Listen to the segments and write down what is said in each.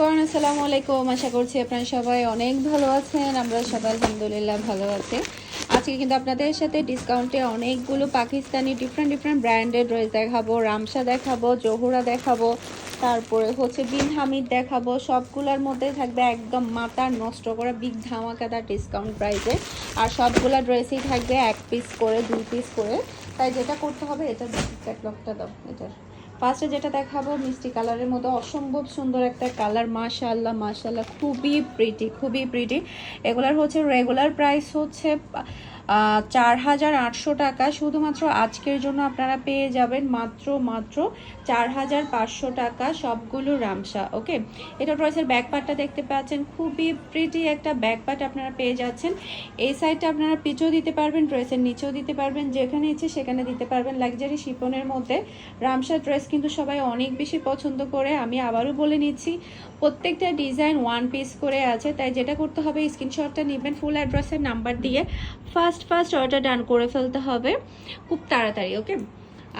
Everyone, আসসালামু আলাইকুম। আশা করছি আপনারা সবাই অনেক ভালো আছেন। আমরা সবাই আলহামদুলিল্লাহ ভালো আছি। আজকে কিন্তু আপনাদের সাথে ডিসকাউন্টে অনেকগুলো পাকিস্তানি ডিফারেন্ট ডিফারেন্ট ব্র্যান্ডের ড্রেস দেখাবো, রামসা দেখাবো, জহুরা দেখাবো, তারপরে হচ্ছে বিন হামিদ দেখাবো, সবগুলোর মধ্যে থাকবে একদম মাথা নষ্ট করা বিগ ধামাকাদার ডিসকাউন্ট প্রাইসে আর সবগুলা ড্রেসই থাকবে এক পিস করে, দুই পিস করে। তাই যেটা করতে হবে, এটা ক্যাটলগটা দাও, এটার। ফার্স্টে যেটা দেখাবো, মিষ্টি কালারের মধ্যে অসম্ভব সুন্দর একটা কালার মাশাল্লাহ মাশাল্লাহ খুবই প্রিটি খুবই প্রিটি এগুলার হচ্ছে রেগুলার প্রাইস হচ্ছে চার হাজার আটশো টাকা শুধুমাত্র আজকের জন্য আপনারা পেয়ে যাবেন মাত্র মাত্র চার হাজার পাঁচশো টাকা সবগুলো রামসা, ওকে? এটা ড্রেসের ব্যাক পার্টটা দেখতে পাচ্ছেন, খুবই প্রিটি একটা ব্যাক পার্ট আপনারা পেয়ে যাচ্ছেন। এই সাইডটা আপনারা পিছেও দিতে পারবেন ড্রেসের নিচেও দিতে পারবেন, যেখানে ইচ্ছে সেখানে দিতে পারবেন। লাক্সারি শিপনের মধ্যে রামসা ড্রেস কিন্তু সবাই অনেক বেশি পছন্দ করে, আমি আবারও বলে নিচ্ছি, প্রত্যেকটা ডিজাইন ওয়ান পিস করে আছে, তাই যেটা করতে হবে স্ক্রিনশটটা নেবেন ফুল অ্যাড্রেসের নাম্বার দিয়ে। ফার্স্ট ফার্স্ট অর্ডার ডান করে ফেলতে হবে। খুব তাড়াতাড়ি ওকে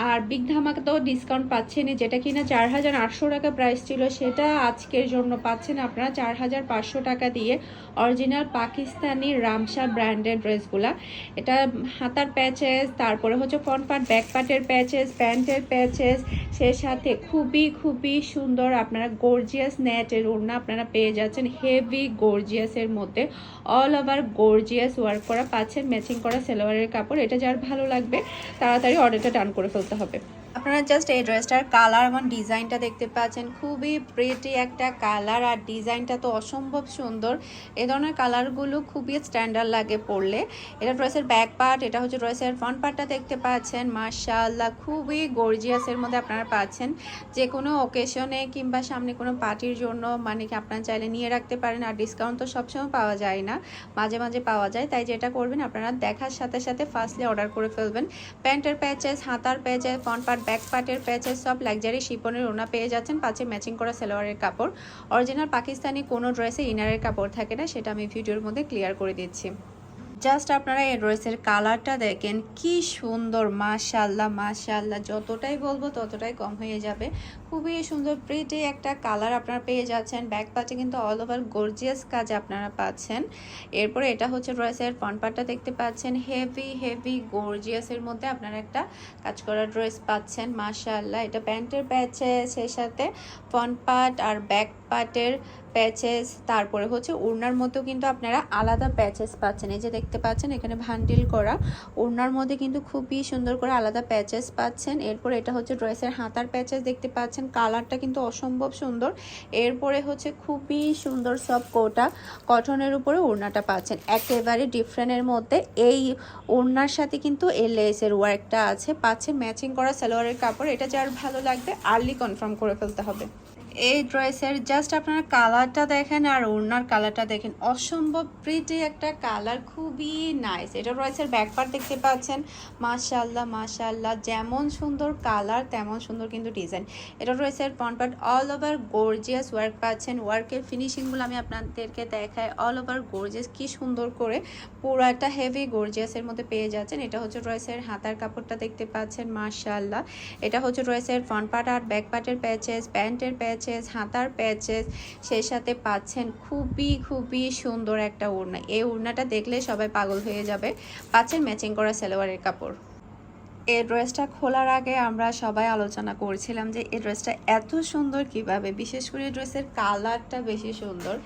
আর বিগ ধামাকা তো ডিসকাউন্ট পাচ্ছেনই। যেটা কিনা চার হাজার আটশো টাকা প্রাইস ছিল, সেটা আজকের জন্য পাচ্ছেন আপনারা চার হাজার পাঁচশো টাকা দিয়ে অরিজিনাল পাকিস্তানি রামসা ব্র্যান্ডের ড্রেসগুলা। এটা হাতার প্যাচেস তারপরে হচ্ছে ফ্রন্ট পার্ট ব্যাক পার্টের প্যাচেস প্যান্টের প্যাচেস সে সাথে খুবই খুবই সুন্দর আপনারা গর্জিয়াস নেটের ওড়না আপনারা পেয়ে যাচ্ছেন। হেভি গর্জিয়াসের মধ্যে অল ওভার গর্জিয়াস ওয়ার্ক করা, পাচ্ছেন ম্যাচিং করা সেলোয়ারের কাপড়। এটা যার ভালো লাগবে, তাড়াতাড়ি অর্ডারটা ডান করে ফেলতে হবে। আপনারা জাস্ট এই ড্রেসটার কালার এবং ডিজাইনটা দেখতে পাচ্ছেন। খুবই প্রিটি একটা কালার আর ডিজাইনটা তো অসম্ভব সুন্দর। এ ধরনের কালারগুলো খুবই স্ট্যান্ডার্ড লাগে পরলে। এটা ড্রেসের ব্যাক পার্ট এটা হচ্ছে ড্রেসের ফ্রন্ট পার্টটা দেখতে পাচ্ছেন। মাশাআল্লাহ, খুবই গর্জিয়াসের মধ্যে আপনারা পাচ্ছেন। যে কোনো ওকেশনে কিংবা সামনে কোনো পার্টির জন্য মানে কি আপনারা চাইলে নিয়ে রাখতে পারেন আর ডিসকাউন্ট তো সবসময় পাওয়া যায় না। মাঝে মাঝে পাওয়া যায়, তাই যেটা করবেন আপনারা দেখার সাথে সাথে ফার্স্টলি অর্ডার করে ফেলবেন। প্যান্টের প্যাচেস হাতার প্যাচেস ফ্রন্ট পার্ট ব্যাক পার্টের প্যাচের সব লাক্সারি শিপনের ওনা পেয়ে যাচ্ছেন পাঁচে ম্যাচিং করা সালোয়ারের কাপড়। অরিজিনাল পাকিস্তানি কোনো ড্রেসে ইনারের কাপড় থাকে না, সেটা আমি ভিডিওর মধ্যে ক্লিয়ার করে দিচ্ছি। জাস্ট আপনারা এই ড্রেসের কালারটা দেখেন, কি সুন্দর মাশাল্লাহ মাশাল্লাহ যতটাই বলব ততটাই কম হয়ে যাবে। খুবই সুন্দর প্রিটি একটা কালার আপনারা পেয়ে যাচ্ছেন। ব্যাক পার্টে কিন্তু অল ওভার গর্জিয়াস কাজ আপনারা পাচ্ছেন। এরপরে এটা হচ্ছে ড্রেসের পার্টটা দেখতে পাচ্ছেন। হেভি হেভি গর্জিয়াসের মধ্যে আপনারা একটা কাজ করা ড্রেস পাচ্ছেন। মাশাল্লাহ এটা প্যান্টের প্যাচে সেই সাথে ফ্রন্ট পার্ট আর ব্যাক পার্টের প্যাচেস তারপরে হচ্ছে ওড়নার মধ্যেও কিন্তু আপনারা আলাদা প্যাচেস পাচ্ছেন। এই যে দেখতে পাচ্ছেন, এখানে ভান্ডিল করা। ওড়নার মধ্যে কিন্তু খুবই সুন্দর করে আলাদা প্যাচেস পাচ্ছেন। এরপর এটা হচ্ছে ড্রেসের হাতার প্যাচেস দেখতে পাচ্ছেন। কালারটা কিন্তু অসম্ভব সুন্দর। এরপরে হচ্ছে খুবই সুন্দর সব কোটা কটনের উপরে ওড়নাটা পাচ্ছেন। একেবারে ডিফারেন্টের মধ্যে। এই ওড়নার সাথে কিন্তু এই লেসের ওয়ার্কটা আছে। পাচ্ছেন ম্যাচিং করা সালোয়ারের কাপড়। এটা যার ভালো লাগবে আর্লি কনফার্ম করে ফেলতে হবে। এই ড্রেসের জাস্ট আপনারা কালারটা দেখেন আর ওড়নার কালারটা দেখেন। অসম্ভব প্রিটি একটা কালার খুবই নাইস এটা ড্রেসের ব্যাক পার্ট দেখতে পাচ্ছেন। মাশাল্লাহ মাশাল্লাহ যেমন সুন্দর কালার তেমন সুন্দর কিন্তু ডিজাইন এটা front part all over gorgeous work পাচ্ছেন। ওয়ার্কের ফিনিশিংগুলো আমি আপনাদেরকে দেখাই। অল ওভার গর্জিয়াস কি সুন্দর করে পুরো একটা হেভি গর্জিয়াসের মধ্যে পেয়ে যাচ্ছেন। এটা হচ্ছে ড্রেসের হাতার কাপড়টা দেখতে পাচ্ছেন মাশাল্লাহ এটা হচ্ছে ড্রেসের ফ্রন্ট পার্ট আর ব্যাক পার্টের প্যাচেস প্যান্টের প্যাচেস হাতার প্যাচেস সেই সাথে পাচ্ছেন খুবই খুবই সুন্দর একটা ওড়না। এই ওড়নাটা দেখলে সবাই পাগল হয়ে যাবে। পাচ্ছেন ম্যাচিং করা সালোয়ারের কাপড়। এই ড্রেসটা খোলার আগে আমরা সবাই আলোচনা করছিলাম যে এই ড্রেসটা এত সুন্দর কীভাবে, বিশেষ করে ড্রেসের কালারটা বেশি সুন্দর।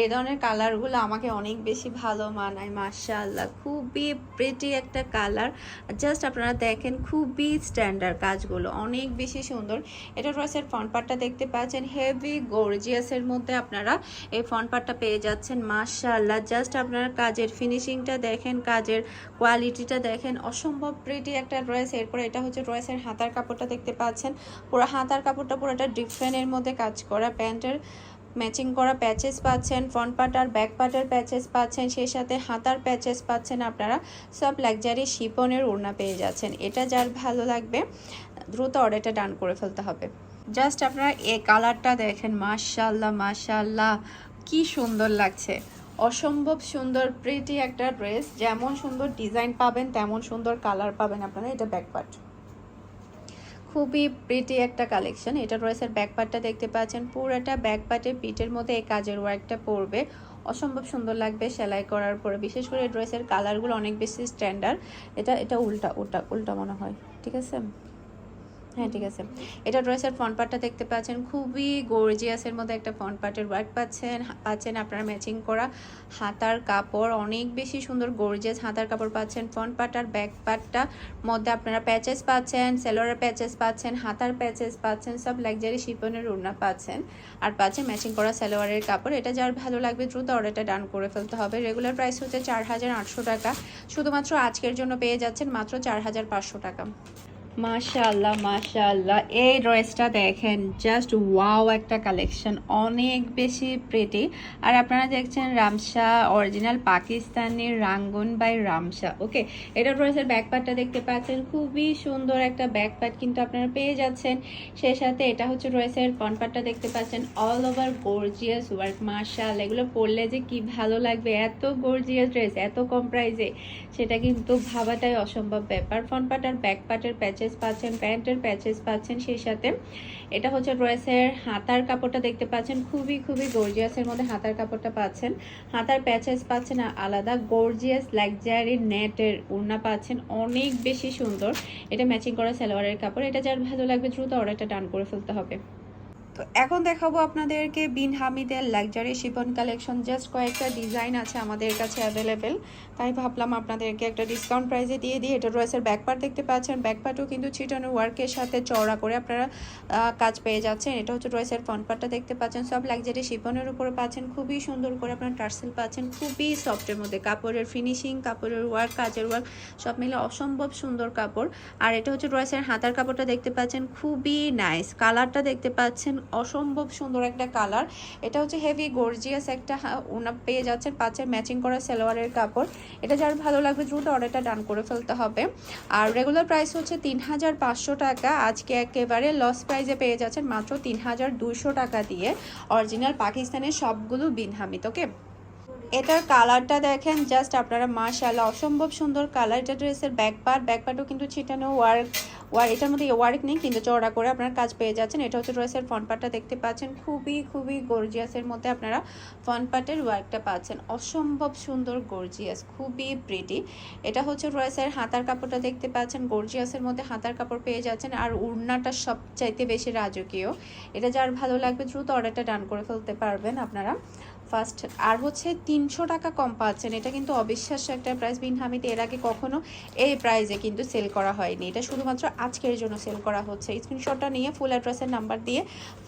এই ধরনের কালারগুলো আমাকে অনেক বেশি ভালো মানায়, মাশাআল্লাহ। খুবই প্রিটি একটা কালার। জাস্ট আপনারা দেখেন, খুবই স্ট্যান্ডার্ড কাজগুলো, অনেক বেশি সুন্দর। এটা ড্রেসের ফ্রন্ট পার্টটা দেখতে পাচ্ছেন হেভি গর্জিয়াসের মধ্যে আপনারা এই ফ্রন্ট পার্টটা পেয়ে যাচ্ছেন, মাশাআল্লাহ। জাস্ট আপনারা কাজের ফিনিশিংটা দেখেন, কাজের কোয়ালিটিটা দেখেন, অসম্ভব প্রিটি একটা ড্রেস এরপর এটা হচ্ছে ড্রেসের হাতার কাপড়টা দেখতে পাচ্ছেন। পুরো হাতার কাপড়টা পুরোটা ডিফারেন্টের মধ্যে কাজ করা। প্যান্টের ম্যাচিং করা প্যাচেস পাচ্ছেন ফ্রন্ট পার্ট আর ব্যাক পার্টের প্যাচেস পাচ্ছেন, সেই সাথে হাতার প্যাচেস পাচ্ছেন আপনারা। সব লাক্সারি শিপনের ওড়না পেয়ে যাচ্ছেন। এটা যার ভালো লাগবে, দ্রুত অর্ডারটা ডান করে ফেলতে হবে। জাস্ট আপনারা এ কালারটা দেখেন মাশাল্লাহ মাশাল্লাহ কি সুন্দর লাগছে। অসম্ভব সুন্দর প্রিটি একটা ড্রেস যেমন সুন্দর ডিজাইন পাবেন, তেমন সুন্দর কালার পাবেন আপনারা। এটা ব্যাক পার্ট খুবই প্রিটি একটা কালেকশন এটা ড্রেসের ব্যাক পার্টটা দেখতে পাচ্ছেন। পুরোটা ব্যাক পার্টের পিঠের মধ্যে এই কাজের ওয়ার্কটা পড়বে অসম্ভব সুন্দর লাগবে সেলাই করার পরে। বিশেষ করে ড্রেসের কালারগুলো অনেক বেশি স্ট্যান্ডার্ড এটা এটা উল্টা উল্টা উল্টা মনে হয়। ঠিক আছে? হ্যাঁ ঠিক আছে। এটা ড্রেসের ফ্রন্ট পার্টটা দেখতে পাচ্ছেন। খুবই গর্জিয়াসের মধ্যে একটা ফ্রন্ট পার্টের ওয়ার্ক পাচ্ছেন পাচ্ছেন আপনারা ম্যাচিং করা হাতার কাপড়। অনেক বেশি সুন্দর গর্জিয়াস হাতার কাপড় পাচ্ছেন ফ্রন্ট পার্ট আর ব্যাক পার্টটা মধ্যে আপনারা প্যাচেস পাচ্ছেন সেলোয়ারের প্যাচেস পাচ্ছেন, হাতার প্যাচেস পাচ্ছেন, সব লাক্সারি শিপনের উড়না পাচ্ছেন। আর পাচ্ছেন ম্যাচিং করা সালোয়ারের কাপড়। এটা যার ভালো লাগবে দ্রুত অর্ডারটা ডান করে ফেলতে হবে। রেগুলার প্রাইস হচ্ছে চার হাজার আটশো টাকা। শুধুমাত্র আজকের জন্য পেয়ে যাচ্ছেন মাত্র চার হাজার পাঁচশো টাকা। মাশাআল্লাহ মাশাআল্লাহ। এই ড্রেসটা দেখেন জাস্ট ওয়াও একটা কালেকশন অনেক বেশি প্রেটি আর আপনারা দেখছেন Ramsha original Pakistani Rangoon by Ramsha okay এটা ড্রেসের ব্যাক পার্টটা দেখতে পাচ্ছেন, খুবই সুন্দর একটা ব্যাক পার্ট কিন্তু আপনারা পেয়ে যাচ্ছেন। সেই সাথে এটা হচ্ছে ড্রেসের ফ্রন্ট পার্টটা দেখতে পাচ্ছেন অল ওভার গর্জিয়াস ওয়ার্ক মার্শাল এগুলো পরলে যে কি ভালো লাগবে, এত গর্জিয়াস ড্রেস এত কম প্রাইসে সেটা কিন্তু ভাবাটাই অসম্ভব ব্যাপার। ফ্রন্ট পার্ট আর ব্যাক পার্টের প্যাচেস পাচ্ছেন, প্যান্টের প্যাচেস পাচ্ছেন, সেই সাথে এটা হচ্ছে ড্রেসের হাতার কাপড়টা দেখতে পাচ্ছেন, খুবই খুবই গর্জিয়াসের মধ্যে হাতার কাপড়টা পাচ্ছেন। হাতার প্যাচেস পাচ্ছেন আলাদা গর্জিয়াস লাক্সারি নেটের উড়না পাচ্ছেন, অনেক বেশি সুন্দর। এটা ম্যাচিং করা সালোয়ারের কাপড়, এটা যার ভালো লাগবে দ্রুত অর্ডারটা ডান করে ফেলতে হবে। তো এখন দেখাবো আপনাদেরকে বিন হামিদের লাক্সারি শিপন কালেকশন জাস্ট কয়েকটা ডিজাইন আছে আমাদের কাছে অ্যাভেলেবেল তাই ভাবলাম আপনাদেরকে একটা ডিসকাউন্ট প্রাইসে দিয়ে দিই। এটা ড্রেসের ব্যাকপার্ট দেখতে পাচ্ছেন। ব্যাকপার্টও কিন্তু ছিটানো ওয়ার্কের সাথে চওড়া করে আপনারা কাজ পেয়ে যাচ্ছেন। এটা হচ্ছে ড্রেসের ফ্রন্ট পার্টটা দেখতে পাচ্ছেন। সব লাক্সারি শিপনের উপরে পাচ্ছেন। খুবই সুন্দর করে আপনারা টার্সেল পাচ্ছেন। খুবই সফটের মধ্যে। কাপড়ের ফিনিশিং কাপড়ের ওয়ার্ক কাজের ওয়ার্ক সব মিলে অসম্ভব সুন্দর কাপড়। আর এটা হচ্ছে ড্রেসের হাতার কাপড়টা দেখতে পাচ্ছেন। খুবই নাইস কালারটা দেখতে পাচ্ছেন অসম্ভব সুন্দর একটা কালার। এটা হচ্ছে হেভি গর্জিয়াস একটা ওনা পেয়ে যাচ্ছেন পাচ্ছেন ম্যাচিং করা সালোয়ারের কাপড়। এটা যার ভালো লাগবে দ্রুত অর্ডারটা ডান করে ফেলতে হবে। আর রেগুলার প্রাইস হচ্ছে তিন হাজার পাঁচশো টাকা। আজকে একেবারে লস প্রাইজে পেয়ে যাচ্ছেন মাত্র তিন হাজার দুইশো টাকা দিয়ে। অরিজিনাল পাকিস্তানের সবগুলো বিনহামিত ওকে এটার কালারটা দেখেন জাস্ট আপনারা মাশাআল্লাহ, অসম্ভব সুন্দর কালার। এটা ড্রেসের ব্যাক পার্ট ব্যাক পার্টও কিন্তু ছিটানো ওয়ার্ক ওয়ার, এটার মধ্যে ওয়ার্ক নেই কিন্তু চওড়া করে আপনারা কাজ পেয়ে যাচ্ছেন। এটা হচ্ছে ড্রেসের ফ্রন্ট পার্টটা দেখতে পাচ্ছেন। খুবই খুবই গর্জিয়াসের মধ্যে আপনারা ফ্রন্ট পার্টের ওয়ার্কটা পাচ্ছেন। অসম্ভব সুন্দর, গর্জিয়াস, খুবই প্রিটি এটা হচ্ছে ড্রেসের হাতার কাপড়টা দেখতে পাচ্ছেন। গর্জিয়াসের মধ্যে হাতার কাপড় পেয়ে যাচ্ছেন। আর উড়নাটা সবচাইতে বেশি রাজকীয়। এটা যার ভালো লাগবে, দ্রুত অর্ডারটা ডান করে ফেলতে পারবেন আপনারা। ফার্স্ট। আর হচ্ছে তিনশো টাকা কম পাচ্ছেন। এটা কিন্তু অবিশ্বাস্য একটা প্রাইস বিনহামিতে এর আগে কখনো এই প্রাইজে কিন্তু সেল করা হয়নি। এটা শুধুমাত্র আজকের জন্য সেল করা হচ্ছে। স্ক্রিনশটটা নিয়ে ফুল অ্যাড্রেসের নাম্বার দিয়ে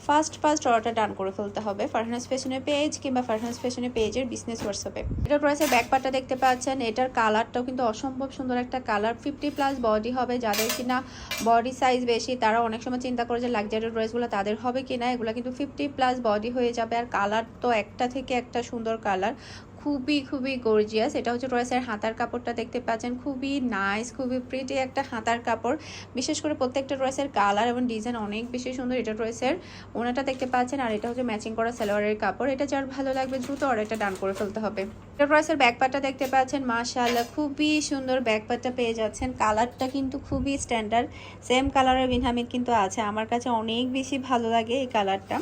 ফার্স্ট ফার্স্ট অর্ডারটা ডান করে ফেলতে হবে। ফারহানাস ফ্যাশনের পেজ কিংবা ফারহানাস ফ্যাশনের পেজের বিজনেস হোয়াটসঅ্যাপে এটার প্রাইসের ব্যাকপারটা দেখতে পাচ্ছেন। এটার কালারটাও কিন্তু অসম্ভব সুন্দর একটা কালার ফিফটি প্লাস বডি হবে। যাদের কিনা বডি সাইজ বেশি, তারা অনেক সময় চিন্তা করে যে লাক্সারি ড্রেসগুলো তাদের হবে কিনা। এগুলো কিন্তু ফিফটি প্লাস বডি হয়ে যাবে। আর কালার তো একটা থেকে একটা সুন্দর কালার খুবই খুবই গর্জিয়াস এটা হচ্ছে ড্রেসের হাতার কাপড়টা দেখতে পাচ্ছেন। খুবই নাইস খুবই প্রিটি একটা হাতার কাপড়। বিশেষ করে প্রত্যেকটা ড্রেসের কালার এবং ডিজাইন অনেক বেশি সুন্দর। এটা ড্রেসের ওনাটা দেখতে পাচ্ছেন আর এটা হচ্ছে ম্যাচিং করা সালোয়ারের কাপড়। এটা যার ভালো লাগবে দ্রুত অর্ডারটা ডান করে ফেলতে হবে। এটা ড্রেসের ব্যাক পার্টটা দেখতে পাচ্ছেন। মাশাআল্লাহ, খুবই সুন্দর ব্যাক পার্টটা পেয়ে যাচ্ছেন। কালারটা কিন্তু খুবই স্ট্যান্ডার্ড সেম কালারের বিনহামিদ কিন্তু আছে। আমার কাছে অনেক বেশি ভালো লাগে এই কালারটা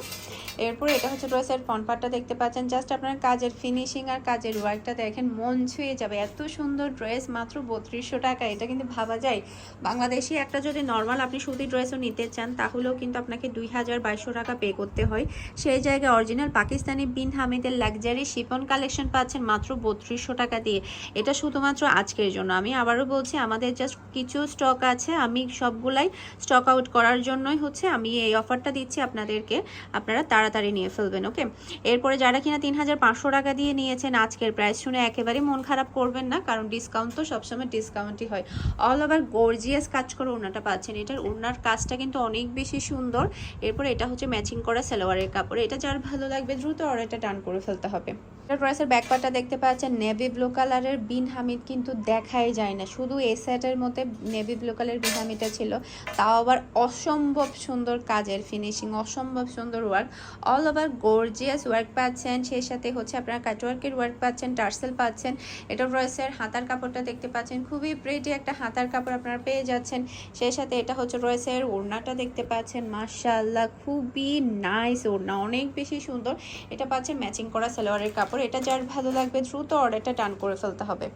এরপর এটা হচ্ছে ড্রেসের ফ্রন্ট পার্টটা দেখতে পাচ্ছেন। জাস্ট আপনার কাজের ফিনিশিং আর কাজের ওয়ার্কটা দেখেন, মন ছুঁয়ে যাবে। এত সুন্দর ড্রেস মাত্র বত্রিশশো টাকা। এটা কিন্তু ভাবা যায়। বাংলাদেশি একটা যদি নর্মাল আপনি সুতি ড্রেসও নিতে চান, তাহলেও কিন্তু আপনাকে দুই হাজার বাইশশো টাকা পে করতে হয়। সেই জায়গায় অরিজিনাল পাকিস্তানি বিন হামিদের লাক্সারি শিপন কালেকশন পাচ্ছেন মাত্র বত্রিশশো টাকা দিয়ে। এটা শুধুমাত্র আজকের জন্য। আমি আবারও বলছি, আমাদের জাস্ট কিছু স্টক আছে। আমি সবগুলাই স্টক আউট করার জন্যই হচ্ছে আমি এই অফারটা দিচ্ছি আপনাদেরকে। আপনারা তাড়াতাড়ি নিয়ে ফেলবেন ওকে এরপরে যারা কিনা তিন হাজার পাঁচশো টাকা দিয়ে নিয়েছেন আজকের প্রাইস শুনে একেবারেই মন খারাপ করবেন না, কারণ ডিসকাউন্ট তো সবসময় ডিসকাউন্টই হয়। অল ওভার গর্জিয়াস কাজ করে ওনাটা পাচ্ছেন। এটার ওনার কাজটা কিন্তু অনেক বেশি সুন্দর। এরপর এটা হচ্ছে ম্যাচিং করা সালোয়ারের কাপড়। এটা যার ভালো লাগবে, দ্রুত অর্ডারটা ডান করে ফেলতে হবে। এটা ড্রেসের ব্যাকপার্টটা দেখতে পাচ্ছেন নেভি ব্লু কালারের বিন হামিদ কিন্তু দেখাই যায় না। শুধু এ সেটের মধ্যে নেভি ব্লু কালারের বিন হামিদটা ছিল। তাও আবার অসম্ভব সুন্দর কাজের ফিনিশিং অসম্ভব সুন্দর work all over gorgeous work পাচ্ছেন। সেই সাথে হচ্ছে আপনারা কাটওয়ার্কের ওয়ার্ক পাচ্ছেন, টার্সেল পাচ্ছেন এটা ড্রেসের হাতার কাপড়টা দেখতে পাচ্ছেন, খুবই প্রিটি একটা হাতার কাপড় আপনারা পেয়ে যাচ্ছেন। সেই সাথে এটা হচ্ছে ড্রেসের ওড়নাটা দেখতে পাচ্ছেন, মাশাআল্লাহ, খুবই নাইস ওড়না, অনেক বেশি সুন্দর। এটা পাচ্ছেন ম্যাচিং করা সালোয়ারের কাপড়, এটা যার ভালো লাগবে দ্রুত অর্ডারটা টান করে ফেলতে হবে।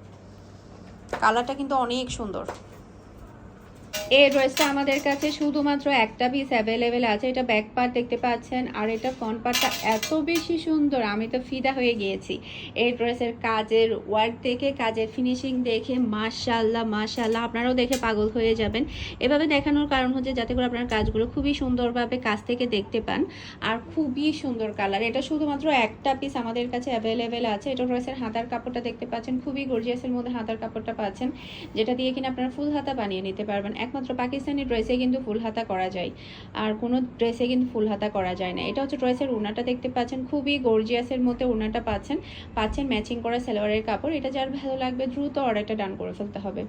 কালারটা কিন্তু অনেক সুন্দর। এই ড্রেসটা আমাদের কাছে শুধুমাত্র একটা পিস অ্যাভেলেবেল আছে। এটা ব্যাক পার্ট দেখতে পাচ্ছেন। আর এটা ফ্রন্ট পার্টটা এত বেশি সুন্দর, আমি তো ফিদা হয়ে গিয়েছি। এই ড্রেসের কাজের ওয়ার্ক দেখে, কাজের ফিনিশিং দেখে মাশাল্লাহ মাশাল্লাহ আপনারাও দেখে পাগল হয়ে যাবেন। এভাবে দেখানোর কারণ হচ্ছে যাতে করে আপনার কাজগুলো খুবই সুন্দরভাবে কাছ থেকে দেখতে পান। আর খুবই সুন্দর কালার এটা শুধুমাত্র একটা পিস আমাদের কাছে অ্যাভেলেবেল আছে। এটা ড্রেসের হাতার কাপড়টা দেখতে পাচ্ছেন। খুবই গর্জিয়াসের মধ্যে হাতার কাপড়টা পাচ্ছেন। যেটা দিয়ে কিনা আপনারা ফুল হাতা বানিয়ে নিতে পারবেন। একমাত্র পাকিস্তানি ড্রেসে কিন্তু ফুল হাতা করা যায়। আর কোনো ড্রেসে কিন্তু ফুল হাতা করা যায় না। এটা হচ্ছে ড্রেসের উনাটা দেখতে পাচ্ছেন। খুবই গর্জিয়াসের মধ্যে উনাটা পাচ্ছেন। পাচ্ছেন ম্যাচিং করা সালোয়ারের কাপড়। এটা যার ভালো লাগবে দ্রুত অর্ডারটা ডান করে ফেলতে হবে।